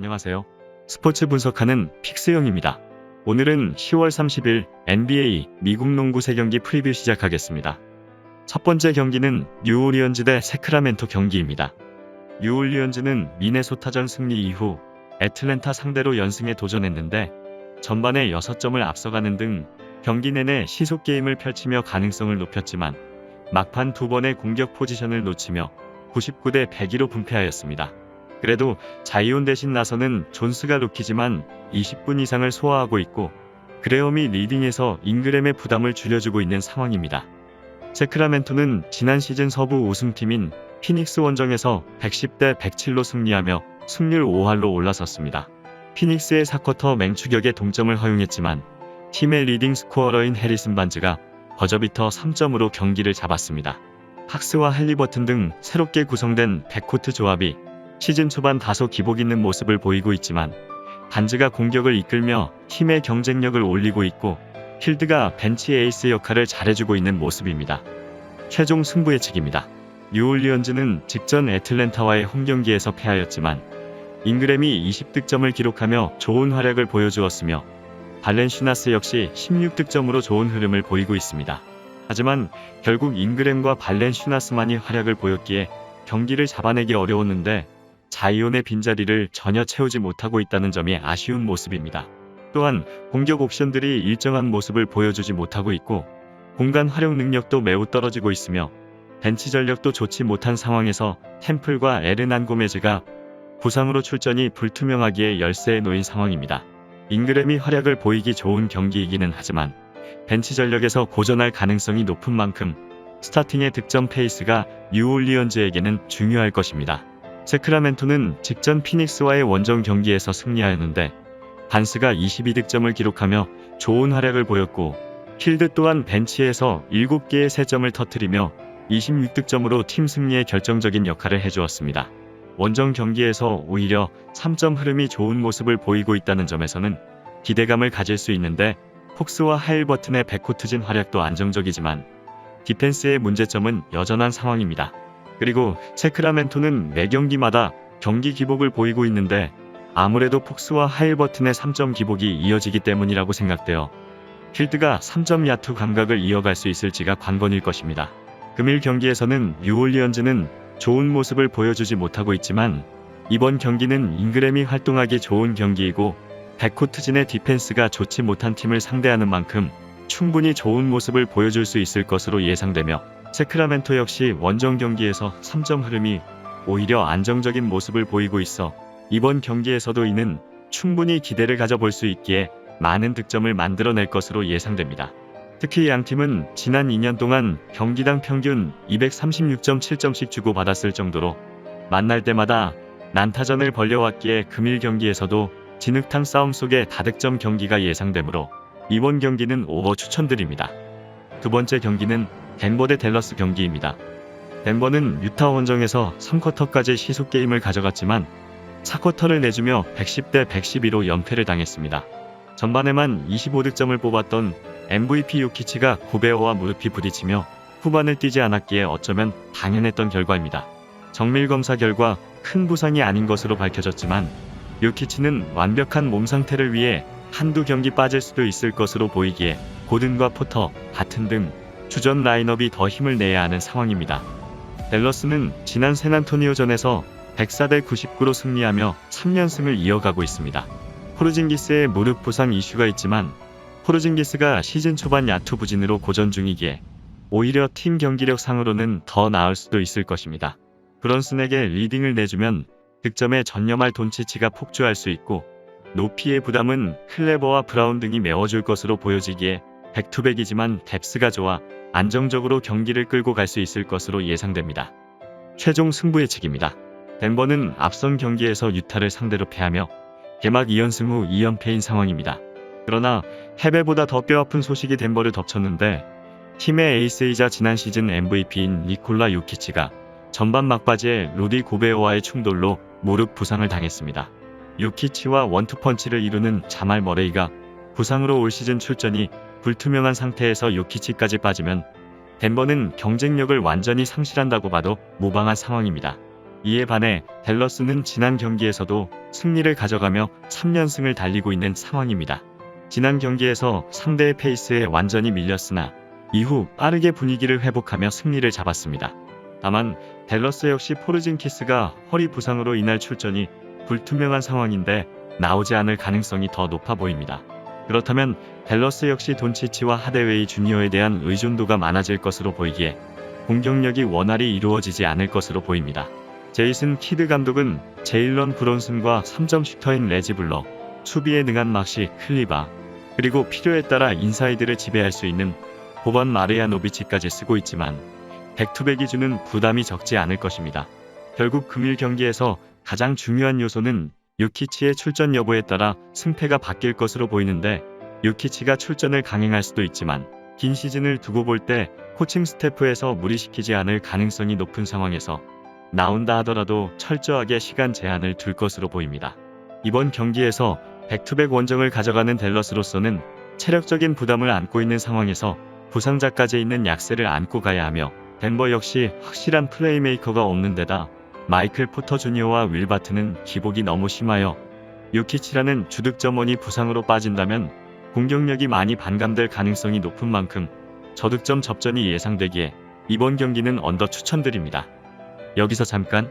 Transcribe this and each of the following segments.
안녕하세요. 스포츠 분석하는 픽스형입니다. 오늘은 10월 30일 NBA 미국 농구 세경기 프리뷰 시작하겠습니다. 첫 번째 경기는 뉴올리언즈 대 세크라멘토 경기입니다. 뉴올리언즈는 미네소타전 승리 이후 애틀랜타 상대로 연승에 도전했는데 전반에 6점을 앞서가는 등 경기 내내 시속 게임을 펼치며 가능성을 높였지만 막판 두 번의 공격 포지션을 놓치며 99대 102로 분패하였습니다. 그래도 자이온 대신 나서는 존스가 루키지만 20분 이상을 소화하고 있고 그레엄이 리딩에서 잉그램의 부담을 줄여주고 있는 상황입니다. 세크라멘토는 지난 시즌 서부 우승팀인 피닉스 원정에서 110대 107로 승리하며 승률 5할로 올라섰습니다. 피닉스의 4쿼터 맹추격에 동점을 허용했지만 팀의 리딩 스코어러인 해리슨 반즈가 버저비터 3점으로 경기를 잡았습니다. 학스와 할리버튼 등 새롭게 구성된 백코트 조합이 시즌 초반 다소 기복 있는 모습을 보이고 있지만 반즈가 공격을 이끌며 팀의 경쟁력을 올리고 있고 필드가 벤치 에이스 역할을 잘해주고 있는 모습입니다. 최종 승부 예측입니다. 뉴올리언즈는 직전 애틀랜타와의 홈 경기에서 패하였지만 잉그램이 20득점을 기록하며 좋은 활약을 보여주었으며 발렌시나스 역시 16득점으로 좋은 흐름을 보이고 있습니다. 하지만 결국 잉그램과 발렌시나스만이 활약을 보였기에 경기를 잡아내기 어려웠는데 자이온의 빈자리를 전혀 채우지 못하고 있다는 점이 아쉬운 모습입니다. 또한 공격 옵션들이 일정한 모습을 보여주지 못하고 있고 공간 활용 능력도 매우 떨어지고 있으며 벤치 전력도 좋지 못한 상황에서 템플과 에르난 고메즈가 부상으로 출전이 불투명하기에 열세에 놓인 상황입니다. 잉그램이 활약을 보이기 좋은 경기이기는 하지만 벤치 전력에서 고전할 가능성이 높은 만큼 스타팅의 득점 페이스가 뉴올리언즈에게는 중요할 것입니다. 세크라멘토는 직전 피닉스와의 원정 경기에서 승리하였는데 반스가 22득점을 기록하며 좋은 활약을 보였고 킬드 또한 벤치에서 7개의 세점을 터뜨리며 26득점으로 팀 승리에 결정적인 역할을 해주었습니다. 원정 경기에서 오히려 3점 흐름이 좋은 모습을 보이고 있다는 점에서는 기대감을 가질 수 있는데 폭스와 하일버튼의 백코트진 활약도 안정적이지만 디펜스의 문제점은 여전한 상황입니다. 그리고 세크라멘토는 매 경기마다 경기 기복을 보이고 있는데 아무래도 폭스와 하일버튼의 3점 기복이 이어지기 때문이라고 생각되어 필드가 3점 야투 감각을 이어갈 수 있을지가 관건일 것입니다. 금일 경기에서는 뉴올리언즈는 좋은 모습을 보여주지 못하고 있지만 이번 경기는 잉그램이 활동하기 좋은 경기이고 백코트진의 디펜스가 좋지 못한 팀을 상대하는 만큼 충분히 좋은 모습을 보여줄 수 있을 것으로 예상되며 세크라멘토 역시 원정 경기에서 3점 흐름이 오히려 안정적인 모습을 보이고 있어 이번 경기에서도 이는 충분히 기대를 가져볼 수 있기에 많은 득점을 만들어낼 것으로 예상됩니다. 특히 양 팀은 지난 2년 동안 경기당 평균 236.7점씩 주고받았을 정도로 만날 때마다 난타전을 벌려왔기에 금일 경기에서도 진흙탕 싸움 속의 다득점 경기가 예상되므로 이번 경기는 오버 추천드립니다. 두 번째 경기는 덴버 대 댈러스 경기입니다. 덴버는 유타 원정에서 3쿼터까지 시속 게임을 가져갔지만 4쿼터를 내주며 110대 112로 연패를 당했습니다. 전반에만 25득점을 뽑았던 MVP 요키치가 구베어와 무릎이 부딪히며 후반을 뛰지 않았기에 어쩌면 당연했던 결과입니다. 정밀 검사 결과 큰 부상이 아닌 것으로 밝혀졌지만 요키치는 완벽한 몸 상태를 위해 한두 경기 빠질 수도 있을 것으로 보이기에 고든과 포터, 바튼 등 주전 라인업이 더 힘을 내야 하는 상황입니다. 댈러스는 지난 샌안토니오전에서 104대 99로 승리하며 3연승을 이어가고 있습니다. 포르징기스의 무릎 부상 이슈가 있지만 포르징기스가 시즌 초반 야투 부진으로 고전 중이기에 오히려 팀 경기력 상으로는 더 나을 수도 있을 것입니다. 브런슨에게 리딩을 내주면 득점에 전념할 돈치치가 폭주할 수 있고 높이의 부담은 클레버와 브라운 등이 메워줄 것으로 보여지기에 백투백이지만 뎁스가 좋아 안정적으로 경기를 끌고 갈 수 있을 것으로 예상됩니다. 최종 승부 예측입니다. 덴버는 앞선 경기에서 유타를 상대로 패하며 개막 2연승 후 2연패인 상황입니다. 그러나 패배보다 더 뼈아픈 소식이 덴버를 덮쳤는데 팀의 에이스이자 지난 시즌 MVP인 니콜라 유키치가 전반 막바지에 루디 고베어와의 충돌로 무릎 부상을 당했습니다. 유키치와 원투펀치를 이루는 자말 머레이가 부상으로 올 시즌 출전이 불투명한 상태에서 유키치까지 빠지면 덴버는 경쟁력을 완전히 상실한다고 봐도 무방한 상황입니다. 이에 반해 댈러스는 지난 경기에서도 승리를 가져가며 3연승을 달리고 있는 상황입니다. 지난 경기에서 상대의 페이스에 완전히 밀렸으나 이후 빠르게 분위기를 회복하며 승리를 잡았습니다. 다만 댈러스 역시 포르징키스가 허리 부상으로 이날 출전이 불투명한 상황인데 나오지 않을 가능성이 더 높아 보입니다. 그렇다면 댈러스 역시 돈치치와 하데웨이 주니어에 대한 의존도가 많아질 것으로 보이기에 공격력이 원활히 이루어지지 않을 것으로 보입니다. 제이슨 키드 감독은 제일런 브론슨과 3점 슈터인 레지블러, 수비에 능한 막시 클리바, 그리고 필요에 따라 인사이드를 지배할 수 있는 보반 마르야노비치까지 쓰고 있지만 백투백이 주는 부담이 적지 않을 것입니다. 결국 금일 경기에서 가장 중요한 요소는 유키치의 출전 여부에 따라 승패가 바뀔 것으로 보이는데 유키치가 출전을 강행할 수도 있지만 긴 시즌을 두고 볼 때 코칭 스태프에서 무리시키지 않을 가능성이 높은 상황에서 나온다 하더라도 철저하게 시간 제한을 둘 것으로 보입니다. 이번 경기에서 백투백 원정을 가져가는 댈러스로서는 체력적인 부담을 안고 있는 상황에서 부상자까지 있는 약세를 안고 가야 하며 덴버 역시 확실한 플레이메이커가 없는 데다 마이클 포터 주니어와 윌 바트는 기복이 너무 심하여 유키치라는 주득점원이 부상으로 빠진다면 공격력이 많이 반감될 가능성이 높은 만큼 저득점 접전이 예상되기에 이번 경기는 언더 추천드립니다. 여기서 잠깐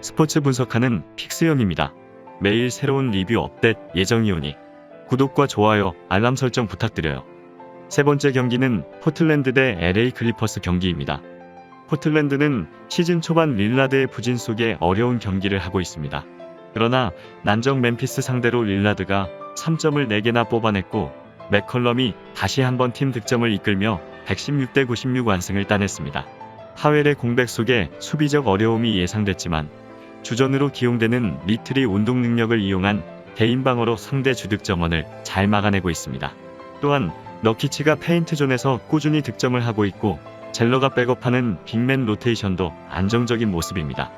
스포츠 분석하는 픽스형입니다. 매일 새로운 리뷰 업데이트 예정이오니 구독과 좋아요, 알람 설정 부탁드려요. 세 번째 경기는 포틀랜드 대 LA 클리퍼스 경기입니다. 포틀랜드는 시즌 초반 릴라드의 부진 속에 어려운 경기를 하고 있습니다. 그러나 난정 멤피스 상대로 릴라드가 3점을 4개나 뽑아냈고 맥컬럼이 다시 한번 팀 득점을 이끌며 116대 96 완승을 따냈습니다. 하웰의 공백 속에 수비적 어려움이 예상됐지만 주전으로 기용되는 리틀이 운동 능력을 이용한 개인 방어로 상대 주득점원을 잘 막아내고 있습니다. 또한 너키치가 페인트존에서 꾸준히 득점을 하고 있고 젤러가 백업하는 빅맨 로테이션도 안정적인 모습입니다.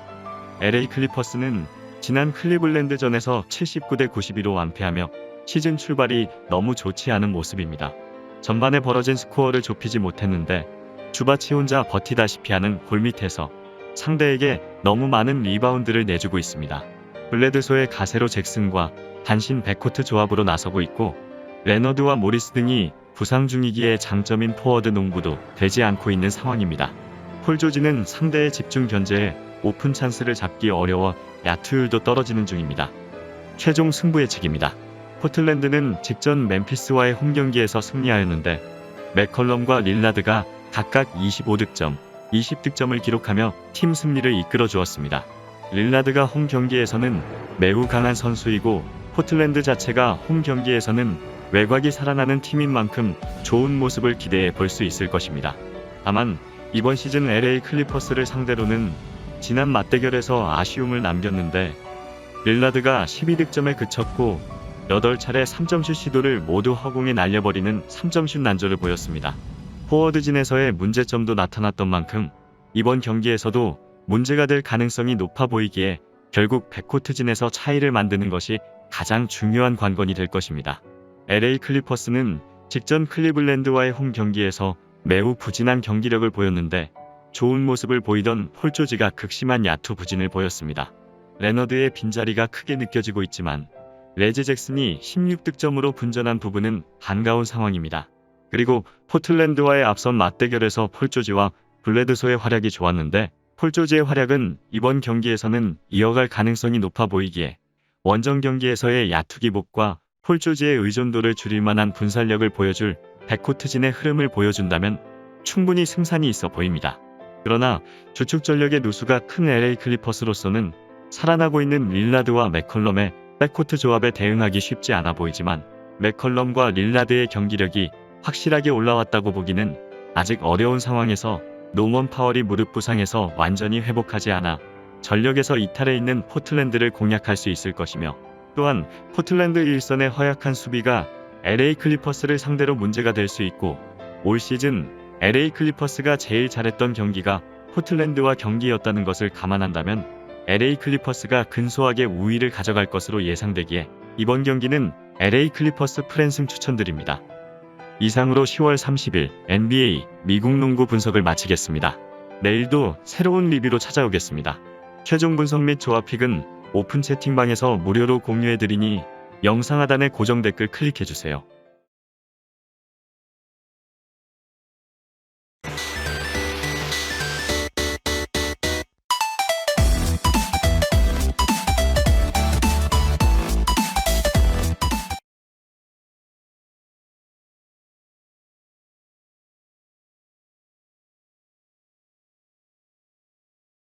LA 클리퍼스는 지난 클리블랜드전에서 79대 92로 완패하며 시즌 출발이 너무 좋지 않은 모습입니다. 전반에 벌어진 스코어를 좁히지 못했는데 주바치 혼자 버티다시피 하는 골 밑에서 상대에게 너무 많은 리바운드를 내주고 있습니다. 블레드소의 가세로 잭슨과 단신 백코트 조합으로 나서고 있고 레너드와 모리스 등이 부상 중이기에 장점인 포워드 농구도 되지 않고 있는 상황입니다. 폴 조지는 상대의 집중 견제에 오픈 찬스를 잡기 어려워 야투율도 떨어지는 중입니다. 최종 승부 예측입니다. 포틀랜드는 직전 멤피스와의 홈 경기에서 승리하였는데 맥컬럼과 릴라드가 각각 25득점, 20득점을 기록하며 팀 승리를 이끌어 주었습니다. 릴라드가 홈 경기에서는 매우 강한 선수이고 포틀랜드 자체가 홈 경기에서는 외곽이 살아나는 팀인 만큼 좋은 모습을 기대해 볼 수 있을 것입니다. 다만 이번 시즌 LA 클리퍼스를 상대로는 지난 맞대결에서 아쉬움을 남겼는데 릴라드가 12득점에 그쳤고 8차례 3점슛 시도를 모두 허공에 날려버리는 3점슛 난조를 보였습니다. 포워드진에서의 문제점도 나타났던 만큼 이번 경기에서도 문제가 될 가능성이 높아 보이기에 결국 백코트진에서 차이를 만드는 것이 가장 중요한 관건이 될 것입니다. LA 클리퍼스는 직전 클리블랜드와의 홈 경기에서 매우 부진한 경기력을 보였는데 좋은 모습을 보이던 폴 조지가 극심한 야투 부진을 보였습니다. 레너드의 빈자리가 크게 느껴지고 있지만 레즈 잭슨이 16득점으로 분전한 부분은 반가운 상황입니다. 그리고 포틀랜드와의 앞선 맞대결에서 폴 조지와 블레드소의 활약이 좋았는데 폴 조지의 활약은 이번 경기에서는 이어갈 가능성이 높아 보이기에 원정 경기에서의 야투 기복과 폴조지의 의존도를 줄일 만한 분산력을 보여줄 백코트진의 흐름을 보여준다면 충분히 승산이 있어 보입니다. 그러나 주축 전력의 누수가 큰 LA 클리퍼스로서는 살아나고 있는 릴라드와 맥컬럼의 백코트 조합에 대응하기 쉽지 않아 보이지만 맥컬럼과 릴라드의 경기력이 확실하게 올라왔다고 보기는 아직 어려운 상황에서 노먼 파월이 무릎 부상에서 완전히 회복하지 않아 전력에서 이탈해 있는 포틀랜드를 공략할 수 있을 것이며 또한 포틀랜드 일선의 허약한 수비가 LA 클리퍼스를 상대로 문제가 될 수 있고 올 시즌 LA 클리퍼스가 제일 잘했던 경기가 포틀랜드와 경기였다는 것을 감안한다면 LA 클리퍼스가 근소하게 우위를 가져갈 것으로 예상되기에 이번 경기는 LA 클리퍼스 프랜승 추천드립니다. 이상으로 10월 30일 NBA 미국 농구 분석을 마치겠습니다. 내일도 새로운 리뷰로 찾아오겠습니다. 최종 분석 및 조합 픽은 오픈 채팅방에서 무료로 공유해드리니 영상 하단의 고정 댓글 클릭해주세요.